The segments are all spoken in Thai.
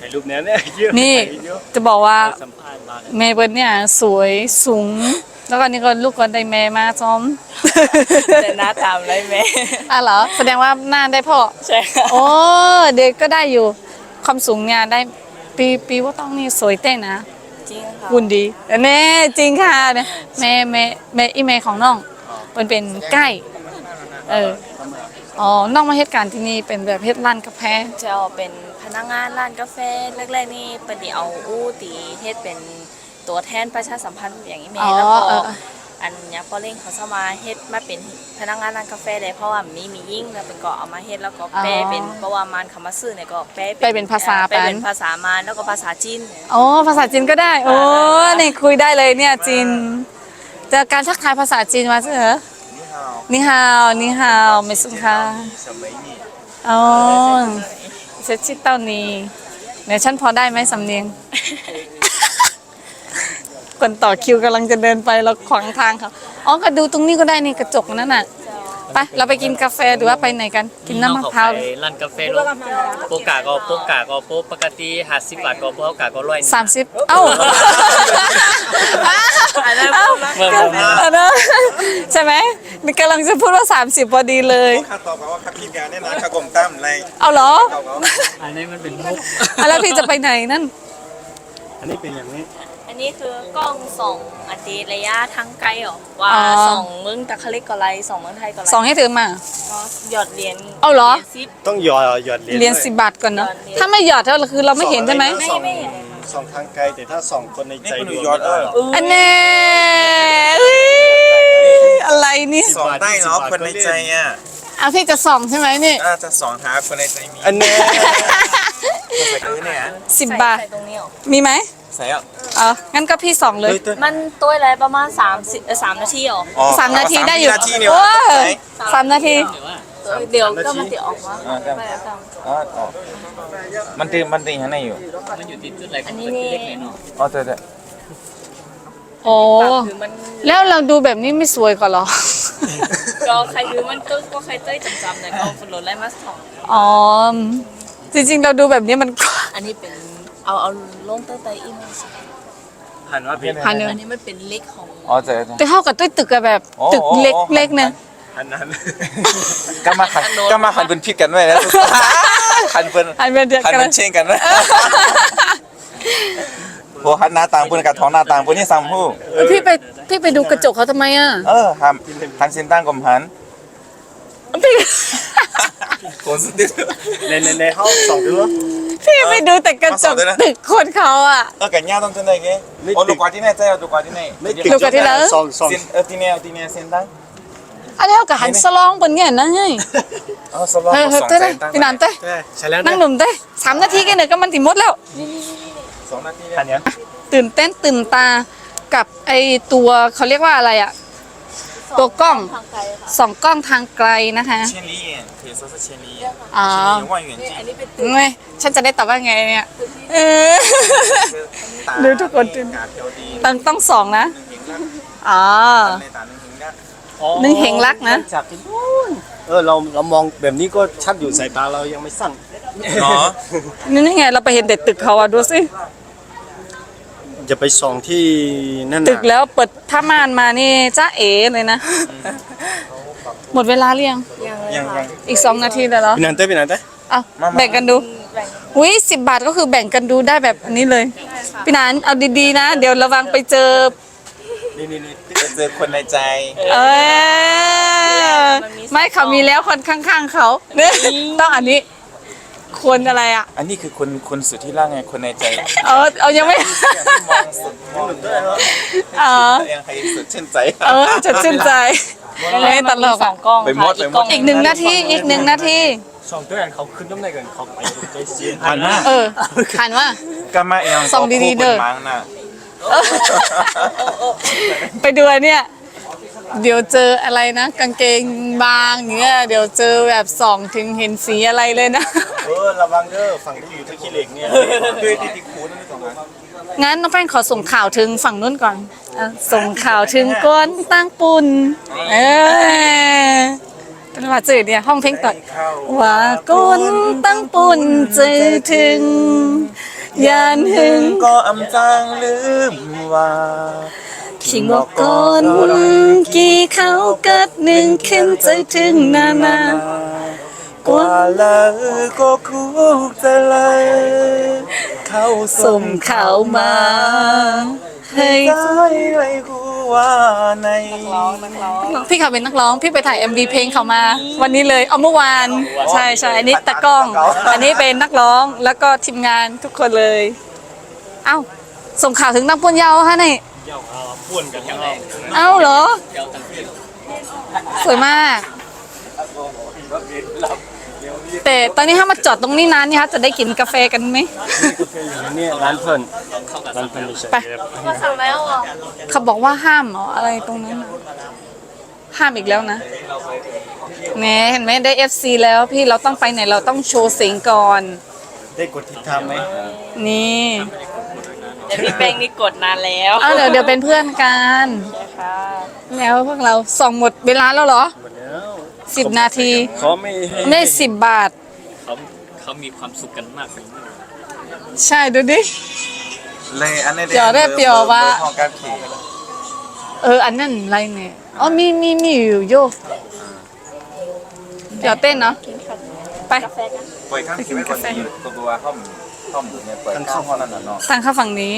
ถ่ายรูปเนี้ยเนี่ยเยอะนี่ถ่ายเยอะจะบอกว่าสัมภาษณ์มาแม่เบิร์ดเนี่ยสวยสูง แล้วก็นี่ก็ลูกก็ได้แม่มาซ้อม แต่หน้าตามเลยแม่อะเหรอ แสดงว่าหน้าได้พ่อ ใช่ค่ะโอ้เด็กก็ได้อยู่ ความสูงเนี่ยได้ปีปีว่าต้องนี่สวยเต้นนะจริงค่ะหุ่นดีแน่จริงค่ะเนี่ยแม่แม่แม่อีเมของน้องมันเป็นใกล้ เออ อ๋อ น้องมาเหตุการณ์ที่นี่เป็นแบบเฮ็ดร้านกาแฟ จะเอาเป็น พนักงานร้านกาแฟแรกๆนี่ปฏิเอาอู้ตีเฮ็ดเป็นตัวแทนประชาสัมพันธ์อย่างนี้แม่อ๋อแล้วก็เอออันเนี้ยพอเล่งเขาเข้ามาเฮ็ดมาเป็นพนักงานร้านกาแฟได้เพราะว่ามีมียิ่งแล้วเป็นก็เอามาเฮ็ดแล้วก็แปลเป็นเพราะว่ามันคำว่าซื้อเนี่ยก็แปลแปลเป็นภาษาแปลเป็นปันภาษามารแล้วก็ภาษาจีนอ๋อภาษาจีนก็ได้ โอ้นี่คุยได้เลยเนี่ยจีนเจอการทักทายภาษาจีนมาเหรอนี่ฮาวนี่ฮาวไม่สุค่ะสมัยนี้อ๋อ เซชิเต้านี้เนี่ยฉันพอได้ไหมสำเนียง คนต่อคิวกำลังจะเดินไปเราขวางทางเขาอ๋อก็ดูตรงนี้ก็ได้นี่กระจกนั่นน่ะ ไปเราไปกินกาแฟหรือว่าไปไหนกัน กินน้ำมะพร้าวไปร้านกาแฟลูกโปกาก็โปกาก็โปปกติห้าสิบบาทก็โปกาก็ร้อยหนึ่งสามสิบเอ้าอันนั้นเอ้าเมื่อผมมาอันนั้นใช่ไหมนี่กำลังจะพูดว่า 30พอดีเลยข้าตอบว่าข้าคิดงานเนี่ยนะข้ากลมตั้มอะไรเอาเหรอเขาเขาอันนี้มันเป็นมุกอะแล้วพี่จะไปไหนนั่นอันนี้เป็นอย่างนี้ อันนี้คือกล้องส่องอันตีระยะทางไกลเหรอว่าอ๋อ ส่องเมืองตะคลิกก็ไรส่องเมืองไทยก็ไรสองให้ถือมา ก็หยอดเหรียญเอาเหรอ ยญซิป ต้องหยอดหยอดเหรียญเรียนด้วยสิบบาทก่อนเนาะหยอดเหรียญ ถ้าไม่หยอดเท่าคือเราไม่เห็นใช่ไหมไม่ไม่เห็นเลยค่ะสองทางไกลแต่ถ้าสองคนในนี่ใจคุณดดูวงยอดเอออันแน่อุ๊ยอะไรนี่สองได้เนาะคนในใจอะเอาพี่จะส่องใช่ไหมนี่อ่าจะสองหาคนในใจมีอันนี้ ใส่เออเนี่ยสิบบาท ใส่ตรงนี้เหรอมีไหมใส่อะเอองั้นก็พี่ส่องเลยมันตัวอะไรประมาณ3สิเอ่อสามนาทีเหรออ๋อสามนาทีได้อยู่สามนาทีเนี่ยโอ้วะไหนสามนาที เดี๋ยวก็มันจะออกมาอ่าครับ ไปแล้วกันอ๋ออ๋อมันตีมันตีข้างในอยู่มันอยู่ติดจุดไหนอันนี้นี่อ๋อเจอเจอโอ้คือมันแล้วเราดูแบบนี้ไม่สวยก่อนเหรอ ก็ใครคือมันก็ก็ใครเต้ยจำๆเนี่ยก็ฝนรถไล่มาสองอ๋อ จริง ๆ เราดูแบบนี้มันอันนี้เป็นเอาเอาลงเต้ยเต้ยอีเมลหันว่าเป็นหันหนึ่ง อันนี้มันเป็นเล็กของ อ๋อเจอเจอแต่เท่ากับตุ้ยตึกอะแบบโอ้ตึกโอ้เล็กโอ้เล็กๆนะอันนั้นก็มาหันก็มาหันเป็นพิษกันไว้แล้วหันเป็นหันเป็นเดียวหันกันเป็นเช่งกันนะพวกหันหน้าต่างปุ่นกับท้องหน้าต่างปุ่นนี่ซ้ำผู้พี่ไปพี่ไปดูกระจกเขาทำไมอะเออหันหันเส้นตั้งกลมหันพี่ โคนสุดที่ในในในห้องสองตัว พี่ไปดูแต่กระจกมาสอนด้วยนะ ตึกคนเขาอะเออกันย่าต้องจนได้ไงโอ้ดูกว่าที่ไหนเจ้าดูกว่าที่ไหนดูกว่าที่ไหนสองสองเส้นเออที่เนี่ยที่เนี่ยเส้นตั้งอันนี้เขากับหันสลองบนเงี้ยนะไงเออสลองเฮ้ยสเฮ้ยองเต้เส้ยนตั้งพี่นันเต้ยใช่ใช่แล้วนั่งหนุ่มเต้ยสามนาทีกันเนอะก็มันถึงหมดแล้ว สองนาทีอันเนี้ยตื่นเต้นตื่นตากับไอตัวเขาเรียกว่าอะไรอะ ตัวกล้องทางไกลค่ะสองกล้องทางไกลนะคะเชนลี่เทสโซเชนลี่อ๋อเชนลี่ว่าเหมือนจริงอันนี้เป็นตึกไงฉันจะได้ตอบว่าไงเนี่ยเออดูทุกคนตื่นกาเดียวดีต้องต้องสองนะหนึ่งเห็นรักอ๋อ ในตาหนึ่งเห็นรักอ๋อนึ่งเฮงรักนะ จากที่นู่นเออเราเรามองแบบนี้ก็ชัดอยู่สายตาเรายังไม่สั้นเนาะนี่นี่ไงเราไปเห็นเด็กตึกเขาอะดูสิ จะไปส่องที่นั่นตึกแล้วเปิดผ้าม่านมานี่จ้าเอ๋เลยนะ หมดเวลาหรือยัง ยังเลยยังค่ะยังอีกสองนาทีแล้วเหรอพี่นันเต้พี่นันเต้เอามามาแบ่งกันดูแบ่งอุ้ยสิบบาทก็คือแบ่งกันดูได้แบบนี้เลยพี่นานเอาดีๆนะ เดี๋ยวระวังไปเจอ นี่นี่นี่จะเจอคนในใจ เออไม่เขามีแล้วคนข้าง ๆเขาเนี่ยต้องอันนี้ คนอะไรอะ อันนี้คือคนคนสุดที่รักไงคนในใจเออเอายังไม่มองสุดมองเออยังใครสุดเช่นใจ เออจะชื่นใจไม่ตลกสออะงกล้องไปหมดค่ะไปหมด อีกหนึ่งนาทีอีกหนึ่งนาที สองตัวอย่างเขาขึ้นน้ำหนักกันเขาไปใจเสียหันหน้าเออขันว่าก็มาเองส่องดีๆเด้อ มั้งน่ะไปดูอันเนี่ย เดี๋ยวเจออะไรนะ กางเกงบางอย่างเงี้ยเดี๋ยวเจอแบบส่องถึงเห็นสีอะไรเลยนะ เออระวังเด้อฝั่งที่อยู่ที่ขี้เหล็กเนี่ยคือที่ที่คูนั่นนี่สองอันงั้นน้องแป้งขอส่งข่าวถึงฝั่งนู้นก่อนอะส่งข่าวถึงก้นตั้งปุ่นเออเป็นว่าจืดเนี่ยห้องเพลงต่อยว่าก้นตั้งปุ่นเจอถึงยานหึงก็อำจางลืมว่า ขิงบอกก่อนกี่เขาเกิดหนึ่งขึ้นใจถึงนานากว่าแล้วก็คุกจะเลยเข้าสส่มงข่าวมาให้ใจไว้หัวในพี่เขาเป็นนักร้องพี่ไปถ่าย MV เพลงเขามา วันนี้เลยเอาเมื่อวานใช่ใช่อันนี้ตากล้อง อันนี้เป็นนักร้องแล้วก็ทีมงานทุกคนเลย เอ้าส่งข่าวถึงน้ำปุนเยาฮะนี่ เจ้าเอาพ่วนกันยังไงเอ้าเหรอเจ้าตั้งขึ้นสวยมาก แต่ตอนนี้ถ้ามาจอดตรงนี้นานนี่คะจะได้กินกาแฟกันไหมนี่ร้านเพิ่นร้านเพิ่นเฉยไปก็สั่งแล้วอะเขาบอกว่าห้ามเหรออะไรตรงนั้นน่ะห้ามอีกแล้วนะแหมเห็นไหมได้ FC แล้วพี่เราต้องไปไหนเราต้องโชว์เสียงก่อน ได้กดติดตามไหมนี่ แต่พี่แป้งนี่กดนานแล้วเอาเดี๋ยวเดี๋ยวเป็นเพื่อนกันค่ะแล้วพวกเราส่องหมดเวลาแล้วเหรอหมดแล้วสิบนาทีเขาไม่ให้ได้สิบบาท เขาเขามีความสุขกันมากเลยใช่ดูดิ เลยอันนี้เดี๋ยวได้เปรียวว่า ของการขี่เออ อันนั้นอะไรเนี่ยอ๋อมีมีมีอยู่โยเดี๋ยวเต้นเนาะไป ปล่อยข้างขี่ไม่ก่อนดีตัวตัวข้อม ข้อมเนี่ยปล่อยข้างข้อนั่นน่ะเนาะทางเข้าฝั่งนี้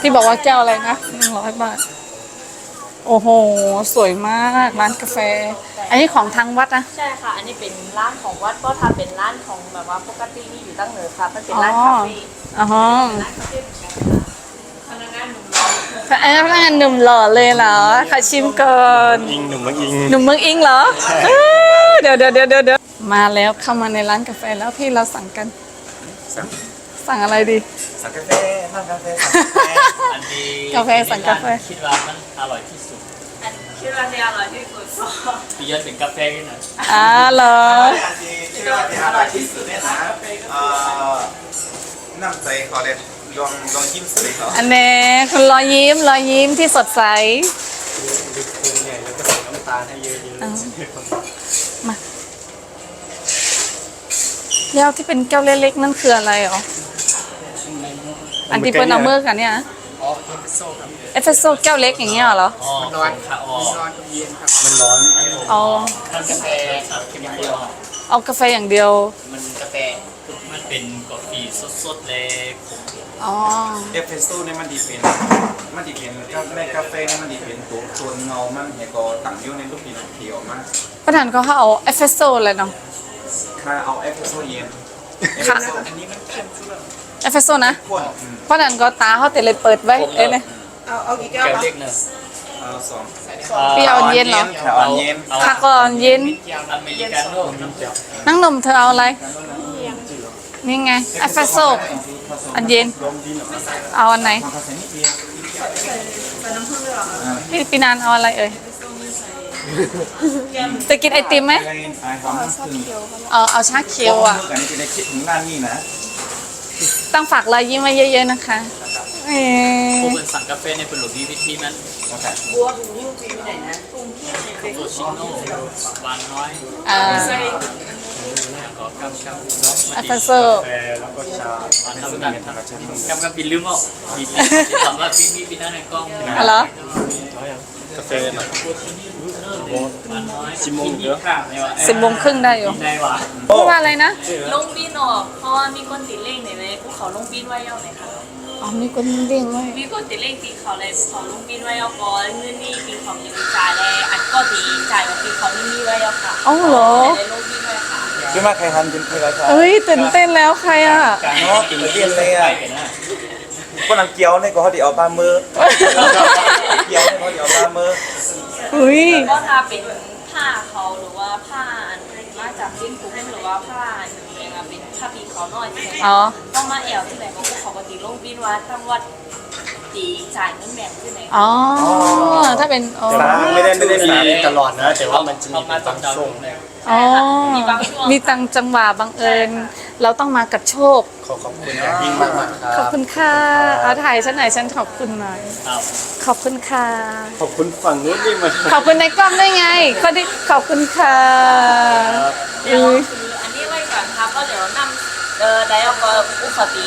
ที่บอกว่าแก้วอะไรนะหนึ่งร้อยบาท โอ้โห สวยมากร้านกาแฟ อันนี้ของทางวัดนะ ใช่ค่ะ อันนี้เป็นร้านของวัดก็ทำเป็นร้านของแบบว่าปกตินี่อยู่ตั้งเหนือค่ะมันเป็นอ๋อร้านคาเฟ่อ๋อร้านคาเฟ่เหมือนกันค่ะพนักงานหนุ่มน้อยอันนี้พนักงานหนุ่มหล่อเลยเหรอขอชิมก่อนอิงหนุ่มมังอิงหนุ่มเมืองอิงเหรอเอ้ยเดี๋ยวเดี๋ยวเดี๋ยวเดี๋ยวเดี๋ยวมาแล้วเข้ามาในร้านกาแฟแล้วพี่เราสั่งกันสั่ง อะไรดีสั่งกาแฟนั่งกาแฟสั่งกาแฟอันนี้กาแฟสั่งกาแฟคิดว่ามันอร่อยที่สุดอันคิดว่าเนี่ยอร่อยที่สุดก็พี่ยันเป็นกาแฟกันหน่อยอ่าเหรอที่ว่าที่อร่อยที่สุดเนี่ยนะเอ่อน้ำใจเขาเลยลองลองยิ้มสิเขาอันนี้คุณรอยยิ้มรอยยิ้มที่สดใสเนี่ยแล้วก็ใส่น้ำตาลให้เยอะเอามาแก้วที่เป็นแก้วเล็กๆนั่นคืออะไรอ๋อๆ อันที่เป็นเอาเมื่อกันเนี่ยนะเอสเฟรสโซ่แก้วเล็กอย่างเงี้ยเหรออ๋อร้อนค่ะอ๋อมันร้อนเอาทำกาแฟครับเข้มข้นเอากาแฟอย่างเดียว มันกาแฟมันเป็นกาแฟสดๆเลยผมอ๋อเอฟเฟสโซ่เนี่ยมันดีเป็นมันดีเป็นกาแฟกาแฟเนี่ยมันดีเป็นตัวตัวเงามันแล้วก็ตั้งอยู่ในลูกปีนเขียวมันประธานเขาเอาเอสเฟรสโซ่เลยเนาะถ้าเอาเอฟเฟสโซ่เย็นค่ะอันนี้มันเข้มสุดแล้ว เอสเฟรสโซ่นะข้นอืมประธานก็ตาเขาแต่เลยเปิดไว้เอ้ยเนี่ยแก้วเล็กเนอะเอาสองพี่เอาเย็นเหรอเอาเย็นเอาค่ะก่อนเย็นอเมริกาโน่น้ำเจ้านั่งนมเธอเอาอะไร นี่ไงเอสเฟรสโซ่อันเย็น เอาอันไหน พี่ปีนานเอาอะไรเอ่ยจะกินไอติมไหม ไอ้ไอ้ความมันคือเอาเอาชาเขียวอะ อันนี้จะได้คิดถึงร้านนี้นะ ต้องฝากรอยยิ้มไว้เยอะ ๆ นะคะเอ่ผมอเป็นสั่งกาแฟในเป็นหลุมวิวิธีมันโอเคบัวหูยูจีไหนนะกรุงเทพเนี่ยเป็นโซชิโน่หวานน้อยอ่าแล้วก็กำกับเอสเฟรสโซ่กาแฟแล้วก็ชาหวานน้ำตาลกำกับบินลืมอะบินถามว่าพี่มีบินอะไรกล้องอ๋อเหรอกาแฟหน่อย หวานน้อยสิบโมงเดี๋ยวสิบโมงครึ่งได้อยู่ได้หวานพูดว่าอะไรนะลงบินออกเพราะว่ามีคนติดเลขในเลยภูเขาลงบินไว้เอาไหนคะอ๋อมีคนเด้งไว้มีคนติดเลขตีเขาเลยภูเขาลงบินไว้เอาก่อนเงินนี่ตีเขายังจ่ายเลยอันก็ตีจ่ายกับตีเขานี่มีไว้เอาค่ะเอ้าเหรอแต่ลงบินไว้ค่ะคือมาใครทันเป็นใครไรครับเอ้ยตื่นเต้นแล้วใครอะเนาะตื่นเต้นเลยอะคนนังเกียวเนี่ยก็เขาเดี๋ยวเอาปลามือเกียวเนี่ยเขาเดี๋ยวเอาปลามือ อุ้ยก็ถ้าเป็นผ้าเขาหรือว่าผ้าอันมาจากจิ้นคุกหรือว่าผ้าอันเองอะเป็นผ้าปีเขาน้อยใช่ไหมอ๋อต้องมาแอวที่ไหนก็ภูเขาปกติลงบินว่าตั้งวัดตีจ่ายเงินแบ่งที่ไหนอ๋อถ้าเป็นอ๋อไม่ได้ไม่ได้สามตลอดนะ แต่ว่ามันจะมีเข้าเป็มานตอบบางดาวช่วงเลย อ๋อ มีบางช่วง มีตังจังหวะบังเอิญ เราต้องมากับโชค ขอขอบคุณนะยิ่งมากมากคขรัอบ บคุณค่ะเอาถ่ายฉันหน่อยฉันขอบคุณหน่อยเอาขอบคุณค่ะ ขอบคุณฝั่งนู้นนี่มาขอบคุณในกล้องได้ไงคนที่ขอบคุณค่ะเดี๋ยวอุ้ยคืออันนี้ไว้ก่อนครับก็เดี๋ยวนำเออได้เอาก็อุคตี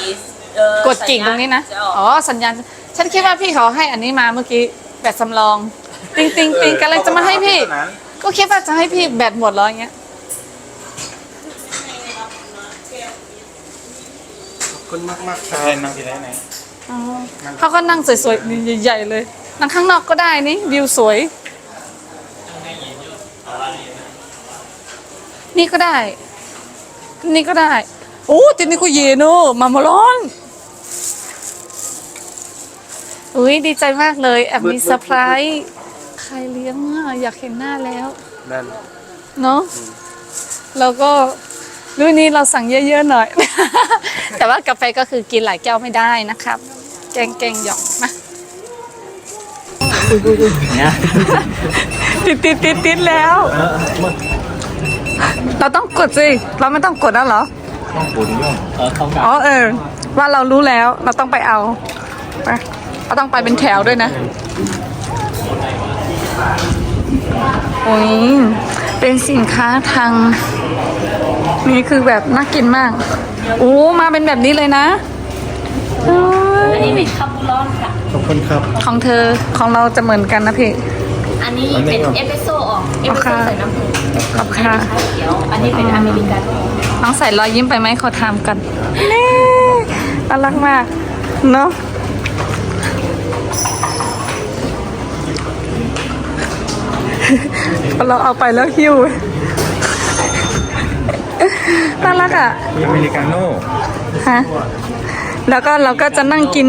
เอ่อกดกิ่งตรงนี้นะ จออกอ๋อ สัญญาณ ฉันคิดว่าพี่เขาให้อันนี้มาเมื่อกี้ แบตสำรอง ติงติงติงกำลังจะมาให้พี่ ก็คิดว่าจะให้พี่แบตหมดแล้วอย่างเงี้ยขอบคุณมากมากๆคใช่รับนั่งที่ไหนไหนอ๋อเขาก็นั่งสวยๆใหญ่ๆเลย นั่งข้างนอกก็ได้นี่วิวสวย นี่ก็ได้ นี่ก็ได้โอ้ตินี่ก็เยโนมามาร้อนอุ้ยดีใจมากเลยแอบมีเซอร์ไพรส์ ใครเลี้ยงอะอยากเห็นหน้าแล้ว นั่น เนาะแล้วก็รุ่นนี้เราสั่งเยอะๆหน่อย แต่ว่ากาแฟก็คือกินหลายแก้วไม่ได้นะครับ แกงแกงหยอกมาเนี่ยติดติดติดติดแล้ว เราต้องกดสิ เราไม่ต้องกดแล้วเหรอเออเข้ากาอ๋อเออ ว่าเรารู้แล้ว เราต้องไปเอา ไป เราต้องไปเป็นแถวด้วยนะ โอ้ยเป็นสินค้าทางนี่คือแบบน่ากินมากโอ้มาเป็นแบบนี้เลยนะโอ้ยอันนี้เป็นคาบูลอนค่ะ ขอบคุณครับ ของเธอของเราจะเหมือนกันนะพี่ อันนี้เป็นเอสเปรสโซ่ออกเอสเปรสโซ่ใส่น้ำผึ้งขอบค่ะชาเขียวอันนี้เป็นอเมริกาโน่น้องใส่รอยยิ้มไปไหมขอทำกันนี่น่ารักมากเนาะพอ เราเอาไปแล้วหิ้วน่ารักอะ อเมริกาโน่ฮะ แล้วก็เราก็จะนั่งกิน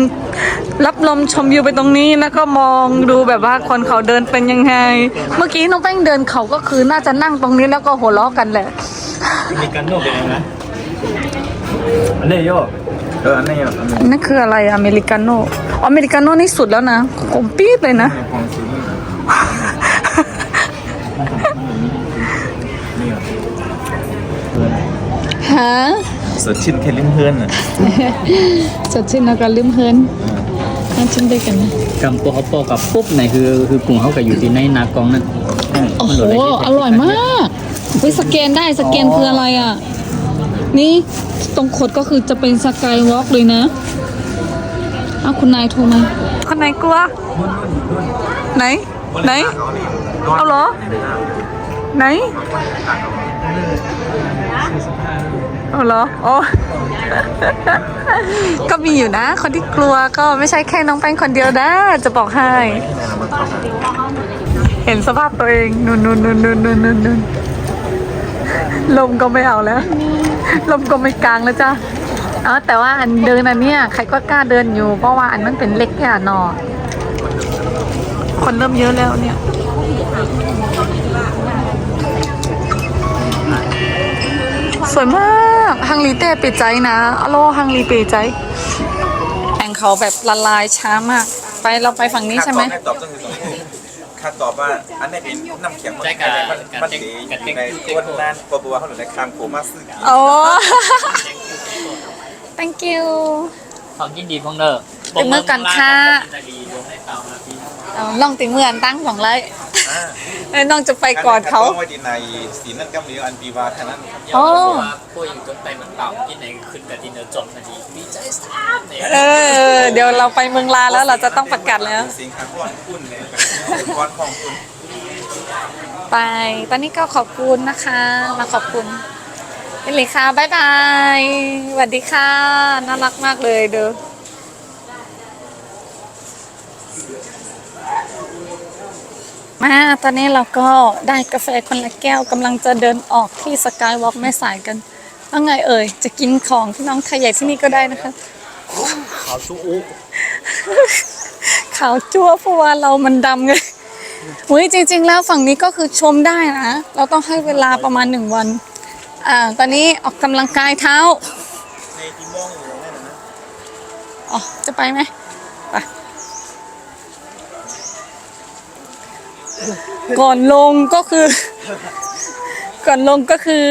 รับลมชมวิวไปตรงนี้แล้วก็มองดูแบบว่าคนเขาเดินเป็นยังไง เมื่อกี้น้องแป้งเดินเขาก็คือน่าจะนั่งตรงนี้แล้วก็หัวเราะกันแหละมีกันโนเป็นยังไงอันนี้โยเอออันนี้อันนี้นั่นคืออะไรอเมริกาโน่อเมริกาโน่นี่สุดแล้วนะขมปี๊ดเลยนะ ของซื้อ ฮะสดชื่นแค่ลิ้มเพื่อนอะสดชื่นแล้วก็ลืมเพลินน่าชิมด้วยกันนะกำตัวเขาโปกับปุ๊บไหนคือคือกลุ่มเขากับอยู่ที่ในนากองนั่นโอ้โหอร่อยมากเฮ้ยสแกนได้สแกนคืออะไรอะ นี่ตรงคดก็คือจะเป็นสกายวอล์กเลยนะเอาคุณนายโทรมาคุณนายกลัว ไหน ไหน เอาเหรอ ไหน เอาเหรออ๋อก็มีอยู่นะ คนที่กลัวก็ไม่ใช่แค่น้องแป้งคนเดียวนะ จะบอกให้ เห็นสภาพตัวเองนุ่นนุ่นนุ่นนุ่นนุ่นนุ่นลมก็ไม่เอาแล้ว ลมก็ไม่กลางแล้วจ้ะอ๋อแต่ว่าอันเดินอันเนี้ยใครก็กล้าเดินอยู่ เพราะว่าอันมันเป็นเล็กอ่นอคนเริ่มเยอะแล้วเนี่ย วยมากฮังลีเต้เปใจนะอโลฮังลีเปใจแองเขาแบบละลายช้ามาก ไปเราไปฝั่งนี้ใช่ไหม ตอบต้องคือสองข้าตอบว่าอันนี้เป็นน้ำเขียงมันมันดีอยู่ในตัวนั้นปบัวเขาหรือในคางโคมาซึกิโอ้ thank you ของยินดีพงเนอร์เป็นเมื่อกันค่ะเอาล่องติเมือนตั้งของไร เอ้ยน้องจะไปก่อนเขา ไว้ดีในสีนั่นก็มีอันปีวาเท่านั้นโอ้พวกอยู่ต้นไปมันเปล่ากินไหนขึ้นกับดินเนอร์จบพอดีดีใจสามเนี่ยเออ เดี๋ยวเราไปเมืองลาแล้วเราจะต้องประกาศแล้ว สิงคโปร์คุณเนี่ยก้อนของคุณ ไป ตอนนี้ก็ขอบคุณนะคะ มาขอบคุณนี่เลยค่ะ บ๊ายบายสวัสดีค่ะ น่ารักมากเลยเด้อ มาตอนนี้เราก็ได้กาแฟคนละแก้วกำลังจะเดินออกที่สกายวอล์กแม่สายกันว่าไงเอ่ย จะกินของที่น้องไทยใหญ่ที่นี่ก็ได้นะคะ ขาวชูอุขาวจั่วเพราะว่าเรามันดำไงเฮ้ยจริง ๆ แล้วฝั่งนี้ก็คือชมได้นะ เราต้องให้เวลาประมาณหนึ่งวัน อ่า ตอนนี้ออกกำลังกายเท้าในที่มองอยู่นั่นนะอ๋อ จะไปไหมไป ก่อนลงก็คือ ก่อนลงก็คือ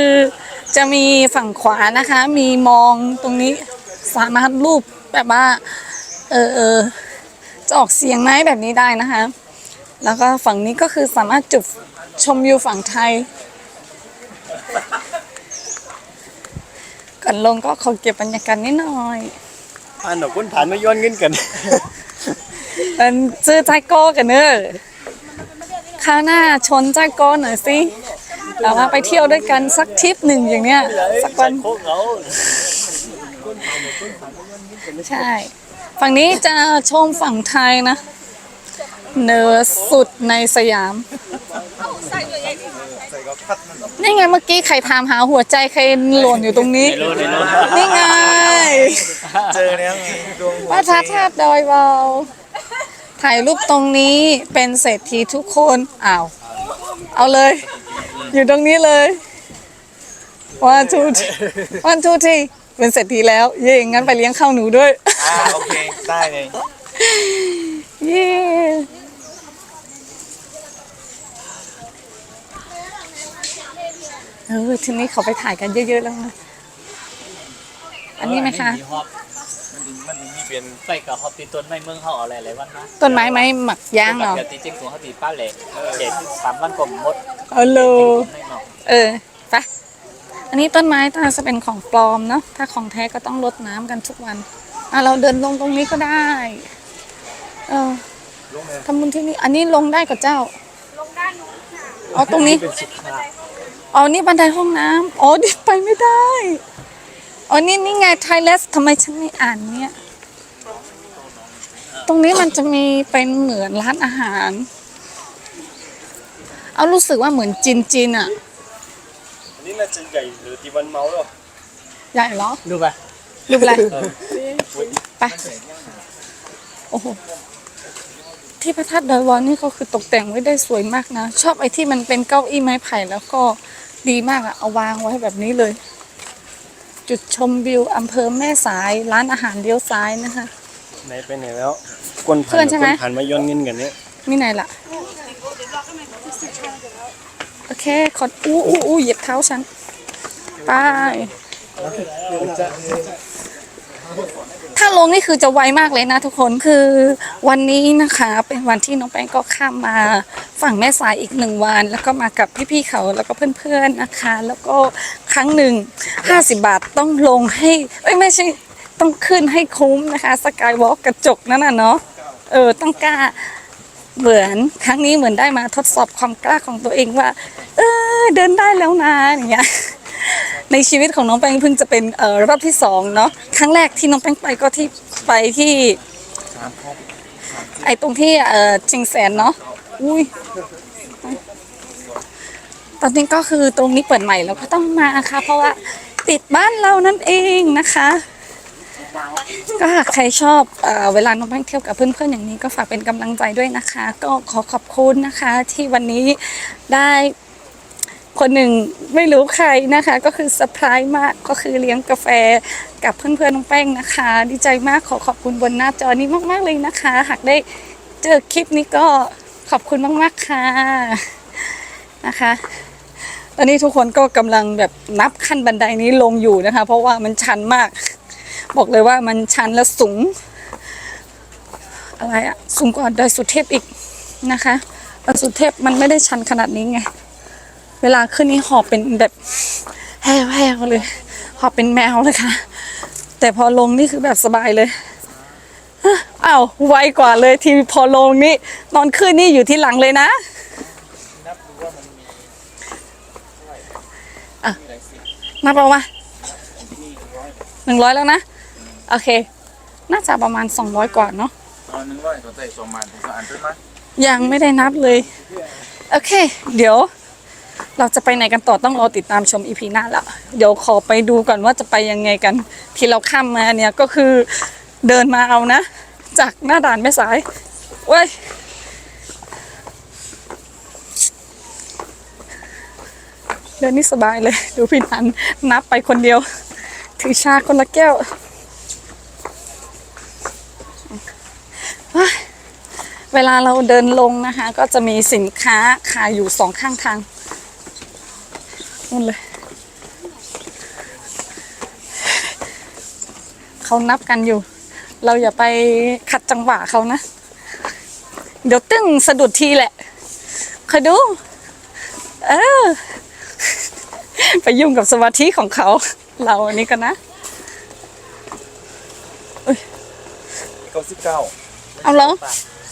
จะมีฝั่งขวานะคะ มีมองตรงนี้สามารถรูปแบบว่า เออเออจะออกเสียงไหมแบบนี้ได้นะคะ แล้วก็ฝั่งนี้ก็คือสามารถจุดชมวิวฝั่งไทย ก่อนลงก็ขอเก็บบรรยากาศนิดหน่อยไปผ่านดอกคนผ่านมาย้อนเงินกันมันซื้อใจโก้กันเนอะ คราวหน้าชนใจโก้หน่อยสิเรามาไปเที่ยวด้วยกันสักทริปหนึ่งอย่างเนี้ยสักวันโคกเขาใช่ ฝั่งนี้จะชมฝั่งไทยนะเนอสุดในสยาม นี่ไงเมื่อกี้ใครถามหาหัวใจใครหล่นอยู่ตรงนี้ในรุ่นในรุ่นนี่ไง เจอแล้วดวงพระธาตุธาตุดอยเบา ถ่ายรูปตรงนี้เป็นเศรษฐีทุกคนอ้าวเอาเลย อยู่ตรงนี้เลย one two three one two three เป็นเศรษฐีแล้ว เย่งั้นไปเลี้ยงข้าวหนูด้วยอ่าโอเค ได้เลย เย่เออทีนี้เขาไปถ่ายกันเยอะๆแล้วนะอันนี้ไหมคะ มีฮอปมันมีเป็นไปกับฮอปตีต้นไม้เมืองเขาเอาอะไรอะไรวันนะต้นไม้ไหมหมักย่างเนาะเดี๋ยวตีจิ้งตัวเขาตีป้าเหล็กเด็กสามวันกลมมดเออโลไม่เนาะเออไปอันนี้ต้นไม้ถ้าจะเป็นของปลอมเนาะถ้าของแท้ก็ต้องรดน้ำกันทุกวันอะเราเดินลงตรงนี้ก็ได้ เออทำบุญที่นี่อันนี้ลงได้กับเจ้า ลงได้อ๋อตรงนี้อ๋อนี่บันไดห้องน้ำอ๋อดิไปไม่ได้อ๋อนี่นี่ไงไทยเลสทำไมฉันไม่อ่านเนี่ย ตรงนี้มันจะมีเป็นเหมือนร้านอาหาร เอารู้สึกว่าเหมือนจีนจีนๆอะอันนี้น่าจะใหญ่หรือตีวันเมาหรอใหญ่เหรอ ดูป่ะรูปอะไรไป โอ้โห ที่พระธาตุดอยวอนนี่ก็คือตกแต่งไว้ได้สวยมากนะ ชอบไอ้ที่มันเป็นเก้าอี้ไม้ไผ่แล้วก็ดีมากอะเอาวางไว้แบบนี้เลย จุดชมวิวอำเภอแม่สาย ร้านอาหารเลี้ยวซ้ายนะคะ ไหนไปไหนแล้วก้นผ่านเพื่อนใช่ไหมก้ผ่านมาย้อนเงินกันเนี่ยมีไหนล่ะ โอเค ขออู้อู้อู้เหยียบเท้าฉัน ไป ถ้าลงนี่คือจะไวมากเลยนะทุกคนคือวันนี้นะคะเป็นวันที่น้องแป้งก็ข้ามมาฝั่งแม่สายอีกหนึ่งวัน แล้วก็มากับพี่ๆเขาแล้วก็เพื่อนๆนะคะ แล้วก็ครั้งหนึ่ง50 บาทต้องลงให้เอ้ยไม่ใช่ ต้องขึ้นให้คุ้มนะคะสกายวอล์กกระจกนั่นน่ะเนาะเออต้องกล้าเหมือนครั้งนี้เหมือนได้มาทดสอบความกล้าของตัวเองว่า เออเดินได้แล้วนะอย่างเงี้ยในชีวิตของน้องแป้งเพิ่งจะเป็นเอ่อรอบที่สองเนาะครั้งแรกที่น้องแป้งไปก็ที่ไปที่ ไอตรงที่เอ่อจิงแสนเนาะอุ้ยตอนนี้ก็คือตรงนี้เปิดใหม่แล้วก็ต้องมาค่ะ เพราะว่าติดบ้านเรานั่นเองนะคะ ก็หากใครชอบเอเวลาน้องแป้งเที่ยวกับเพื่อนๆอย่างนี้ก็ฝากเป็นกำลังใจด้วยนะคะ ก็ขอขอบคุณนะคะ ที่วันนี้ได้คนหนึ่งไม่รู้ใครนะคะ ก็คือเซอร์ไพรส์มากก็คือเลี้ยงกาแฟกับเพื่อนๆน้องแป้งนะคะ ดีใจมากขอขอบคุณบนหน้าจอนี้มากๆเลยนะคะ หากได้เจอคลิปนี้ก็ขอบคุณมากๆค่ะนะคะตอนนี้ทุกคนก็กำลังแบบนับขั้นบันไดนี้ลงอยู่นะคะ เพราะว่ามันชันมาก บอกเลยว่ามันชันและสูง อะไรอะสูงกว่าดอยสุเทพอีกนะคะดอยสุเทพมันไม่ได้ชันขนาดนี้ไง เวลาขึ้นนี่หอบเป็นแบบแห้วๆเลย หอบเป็นแมวเลยค่ะ แต่พอลงนี่คือแบบสบายเลยอ้าวไวกว่าเลยทีพอลงนี่ตอนขึ้นนี่อยู่ที่หลังเลยนะอะนับเอามาหนึ่งร้อยแล้วนะ โอเค น่าจะประมาณ 200 กว่าเนาะตอนนึงร้อยตัวใจสองมันผมก็อ่านด้วยมั้ยยังไม่ได้นับเลย โอเค เดี๋ยว เราจะไปไหนกันต่อต้องรอติดตามชมอีพีหน้าละเดี๋ยวขอไปดูก่อนว่าจะไปยังไงกัน ที่เราข้ามมาเนี่ยก็คือเดินมาเอานะ จากหน้าด่านแม่สายเว้ยเดินนี่สบายเลย ดูพี่นันนับไปคนเดียว ถือชาคนละแก้วว้าย เวลาเราเดินลงนะคะ ก็จะมีสินค้าขายอยู่สองข้างทางนู่นเลย เขานับกันอยู่ เราอย่าไปขัดจังหวะเขานะ เดี๋ยวตึ้งสะดุดทีแหละคอยดู เออ ไปยุ่งกับสมาธิของเขา เราอันนี้กันนะเก้าสิบเก้า เอาเหรอ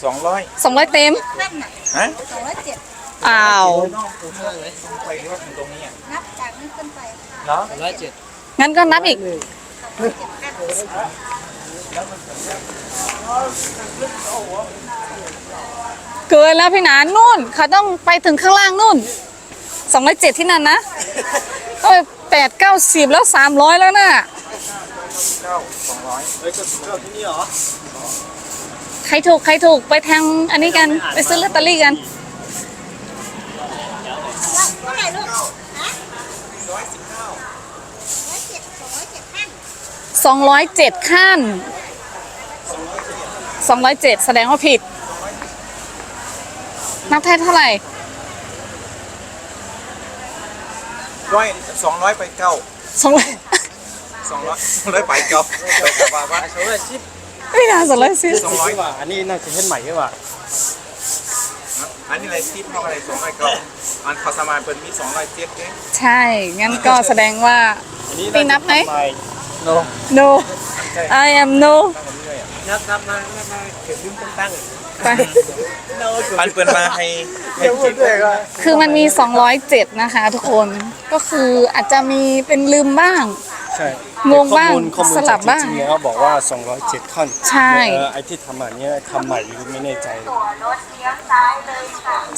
สองร้อยสองร้อยเต็ม ฮะอ้าวน้องคุณเลยตรงไปหรือว่าถึงตรงนี้อะนับจากนั้นขึ้นไปเนาะงั้นก็นับอีก เกินแล้วพี่หนานนู่นเขาต้องไปถึงข้างล่างนู่นสองร้อยเจ็ดที่นั่นนะก็แปดเก้าสิบแล้วสามร้อยแล้วน่ะเก้าสองร้อยเฮ้ยก็สุดยอดที่นี่เหรอ ใครถูกใครถูกไปทางอันนี้กันไปซื้อลอตเตอรี่กันเท่าไหร่ลูกฮะร้อยสิบเก้าร้อยเจ็ดสองร้อยเจ็ดขั้นสองร้อยเจ็ดขั้นสองร้อยเจ็ดแสดงว่าผิด นับแท้เท่าไหร่ร้อยสองร้อยไปเก้าสองร้อยสองร้อยสองร้อยไปเก้าไปกับว่าว่าสองร้อยสิบ ไม่น่าสองร้อยสิบสองร้อยว่าอันนี้น่าจะเห็นใหม่ใช่ป่ะอันนี้อะไรที่พ่ออะไรสองร้อยเก้าอันเขาสมานเปิดมีสองร้อยเจ็ดเองใช่ งั้นก็แสดงว่าอันนี้ปีนับไหมใหม่โน no I am no นับนับมานับมาเก็บลืมตั้งไปอันเปิดมาให้ให้เดี๋ยวจิตด้วยก็คือมันมี 207 นะคะทุกคน ก็คืออาจจะมีเป็นลืมบ้าง ใช่ งงบ้างข้อมูลข้อมูลสลับบ้าง จริงๆเขาบอกว่า 207ขั้นใช่ เออไอ้ที่ทำแบบนี้ทำใหม่หรือไม่แน่ใจ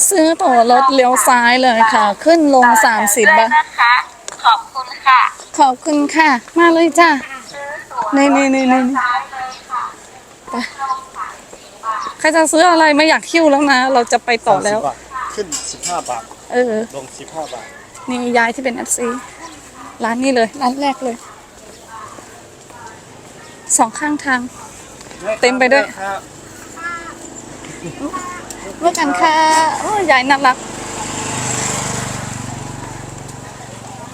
ซื้อตั๋วรถเลี้ยวซ้ายเลยค่ะ ขึ้นลง 30 บาท นะคะขอบคุณค่ะขอบคุณค่ะ มาเลยจ้านี่นี่นี่นี่ไปใครจะซื้ออะไรไม่อยากคิ้วแล้วนะ เราจะไปต่อแล้ว 30บาทขึ้น 15 บาท เออ ลง 15 บาท นี่ยายที่เป็น FC ร้านนี้เลย ร้านแรกเลย สองข้างทาง เต็มไปด้วย เมื่อกันค่ะโอ้ยยายน่ารัก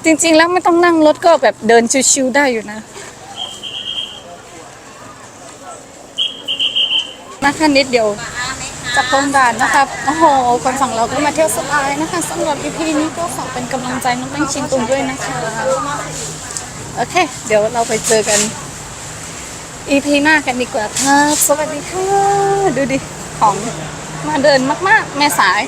จริงๆแล้วไม่ต้องนั่งรถก็แบบเดินชิวๆได้อยู่นะมาแค่นิดเดียวจากโรงการนะครับโอ้โห คนฝั่งเราก็มาเที่ยวสบายนะคะสำหรับ EP นี้ก็ฝากเป็นกำลังใจน้องแป้งชิงตุงด้วยนะคะ โอเค เดี๋ยวเราไปเจอกัน EP หน้ากันดีกว่าครับ สวัสดีค่ะ ดูดิ ของมาเดินมาก ๆ แม่สาย